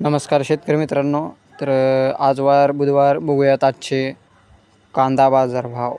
नमस्कार शेतकरी मित्रांनो. तर आज वार बुधवार बघूयात आजचे कांदा बाजार भाव